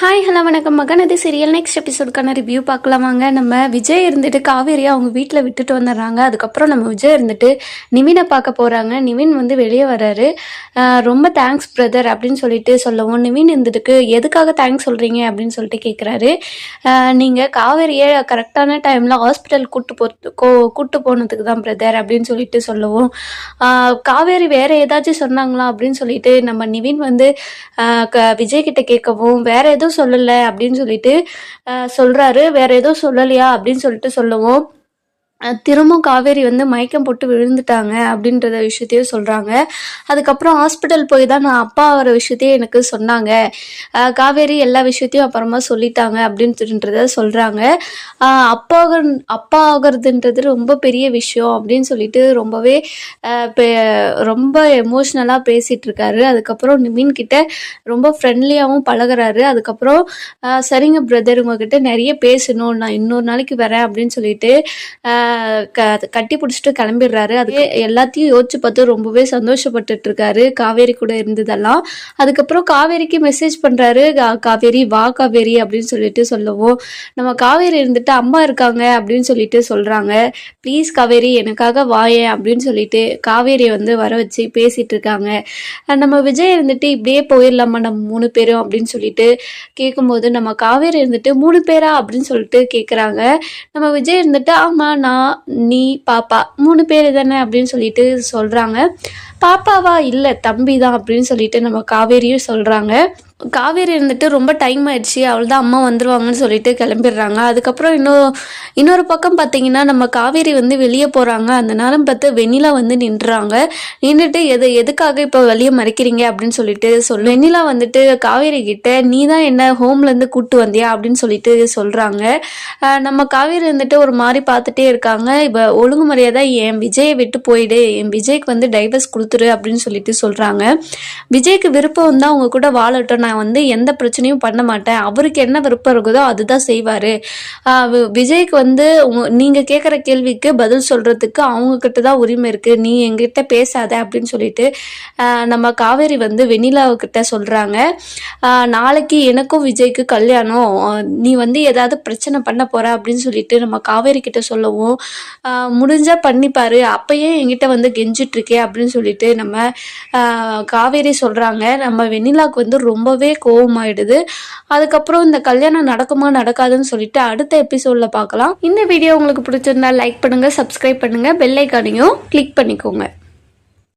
Hi hello வணக்கம். மகனது serial next எபிசோடுக்கான ரிவ்யூ பார்க்கலாம். வாங்க நம்ம விஜய் இருந்துட்டு காவேரியை அவங்க வீட்டில் விட்டுட்டு வந்துடுறாங்க. அதுக்கப்புறம் நம்ம விஜய் இருந்துட்டு நிவினை பார்க்க போகிறாங்க நிவின் வந்து வெளியே வர்றாரு. ரொம்ப தேங்க்ஸ் பிரதர் அப்படின்னு சொல்லிட்டு சொல்லவும். நிவின் இருந்துட்டு எதுக்காக தேங்க்ஸ் சொல்கிறீங்க அப்படின்னு சொல்லிட்டு கேட்குறாரு நீங்கள் காவேரியை கரெக்டான டைமில் ஹாஸ்பிட்டல் கூட்டு போ கோ கூட்டு போனதுக்கு தான் பிரதர் அப்படின்னு சொல்லிட்டு சொல்லவும். காவேரி வேறு ஏதாச்சும் சொன்னாங்களா அப்படின்னு சொல்லிட்டு நம்ம நிவின் வந்து க- விஜய் கிட்ட கேட்கவும். வேறு எதுவும் சொல்லலை அப்படின்னு சொல்லிட்டு சொல்கிறாரு சொல்றாரு. வேற எதுவும் சொல்லலையா அப்படின்னு சொல்லிட்டு சொல்லுவோம். திரும்பவும் காவேரி வந்து மயக்கம் போட்டு விழுந்துட்டாங்க அப்படின்றத விஷயத்தையும் சொல்கிறாங்க அதுக்கப்புறம் ஹாஸ்பிட்டல் போய் தான் நான் அப்பா ஆகிற விஷயத்தையும் எனக்கு சொன்னாங்க. காவேரி எல்லா விஷயத்தையும் அப்புறமா சொல்லிட்டாங்க அப்படின்றத சொல்கிறாங்க அப்பா அப்பா ஆகிறதுன்றது ரொம்ப பெரிய விஷயம் அப்படின்னு சொல்லிட்டு ரொம்பவே ரொம்ப எமோஷ்னலாக பேசிகிட்டு இருக்காரு. அதுக்கப்புறம் மீன் கிட்ட ரொம்ப ஃப்ரெண்ட்லியாகவும் பழகுறாரு. அதுக்கப்புறம் சரிங்க பிரதர் உங்ககிட்ட நிறைய பேசணும். நான் இன்னொரு நாளைக்கு வரேன் அப்படின்னு சொல்லிட்டு க- கட்டி பிடிச்சிட்டு கிளம்பிடுறாரு. அதுக்கு எல்லாத்தையும் யோசிச்சு பார்த்து ரொம்பவே சந்தோஷப்பட்டுட்டு இருக்காரு காவேரி கூட இருந்ததெல்லாம். அதுக்கப்புறம் காவேரிக்கு மெசேஜ் பண்றாரு. கா- காவேரி வா காவேரி அப்படின்னு சொல்லிட்டு சொல்லவும். நம்ம காவேரி இருந்துட்டு அம்மா இருக்காங்க அப்படின்னு சொல்லிட்டு சொல்றாங்க. ப்ளீஸ் காவேரி எனக்காக வாயேன் அப்படின்னு சொல்லிட்டு காவேரியை வந்து வர வச்சு பேசிட்டு இருக்காங்க நம்ம விஜய் இருந்துட்டு இப்படியே போயிடலாமா நம்ம மூணு பேரும்? அப்படின்னு சொல்லிட்டு கேட்கும்போது நம்ம காவேரி இருந்துட்டு மூணு பேரா? அப்படின்னு சொல்லிட்டு கேட்குறாங்க நம்ம விஜய் இருந்துட்டு ஆமா நான் நீ பாப்பா மூணு பேர் தானே அப்படின்னு சொல்லிட்டு சொல்கிறாங்க பாப்பாவா இல்லை தம்பி தான் அப்படின்னு சொல்லிட்டு நம்ம காவேரியும் சொல்கிறாங்க காவேரி இருந்துட்டு ரொம்ப டைம் ஆயிடுச்சு. அவள் தான் அம்மா வந்துருவாங்கன்னு சொல்லிட்டு கிளம்பிடுறாங்க. அதுக்கப்புறம் இன்னும் இன்னொரு பக்கம் பார்த்தீங்கன்னா நம்ம காவேரி வந்து வெளியே போகிறாங்க அந்த நேரம் பார்த்து வெண்ணிலா வந்து நின்றுறாங்க நின்றுட்டு எது எதுக்காக இப்போ வெளியே மறைக்கிறீங்க? அப்படின்னு சொல்லிட்டு சொல்லு வெண்ணிலா வந்துட்டு காவேரி கிட்ட நீ தான் என்ன ஹோம்லேருந்து கூட்டு வந்தியா? அப்படின்னு சொல்லிட்டு சொல்கிறாங்க நம்ம காவேரி வந்துட்டு ஒரு மாதிரி பார்த்துட்டே இருக்காங்க. இப்போ ஒழுங்கு மரியாதை என் விஜயை விட்டு போயிடு. என் விஜய்க்கு வந்து டைவர்ஸ் கொடுத்துரு. அப்படின்னு சொல்லிட்டு சொல்கிறாங்க விஜய்க்கு விருப்பம் தான் அவங்க கூட வாழட்டும். நான் வந்து எந்த பிரச்சனையும் பண்ண மாட்டேன். அவருக்கு என்ன விருப்பம் இருக்குதோ அதுதான் செய்வார். விஜய்க்கு வந்து நீங்கள் கேட்குற கேள்விக்கு பதில் சொல்கிறதுக்கு அவங்கக்கிட்ட தான் உரிமை இருக்குது நீ எங்கிட்ட பேசாத அப்படின்னு சொல்லிட்டு நம்ம காவேரி வந்து வெண்ணிலா சொல்கிறாங்க நாளைக்கு எனக்கும் விஜய்க்கு கல்யாணம். நீ வந்து ஏதாவது பிரச்சனை பண்ண போகிற அப்படின்னு சொல்லிட்டு நம்ம காவேரி கிட்ட சொல்லவும் முடிஞ்சால் பண்ணிப்பார் பண்ணிப்பாரு. அப்பயே என்கிட்ட வந்து கெஞ்சிட்ருக்கே அப்படின்னு சொல்லிட்டு நம்ம காவேரி சொல்கிறாங்க நம்ம வெண்ணிலாவுக்கு வந்து ரொம்ப ரொம்பவே கோவமாயிடுது. அதுக்கப்புறம் இந்த கல்யாணம் நடக்குமா நடக்காதுன்னு சொல்லிட்டு அடுத்த எபிசோட்ல பார்க்கலாம். இந்த வீடியோ உங்களுக்கு பிடிச்சிருந்தா லைக் பண்ணுங்க சப்ஸ்கிரைப் பண்ணுங்க பெல் ஐக்கானையும் கிளிக் பண்ணிக்கோங்க.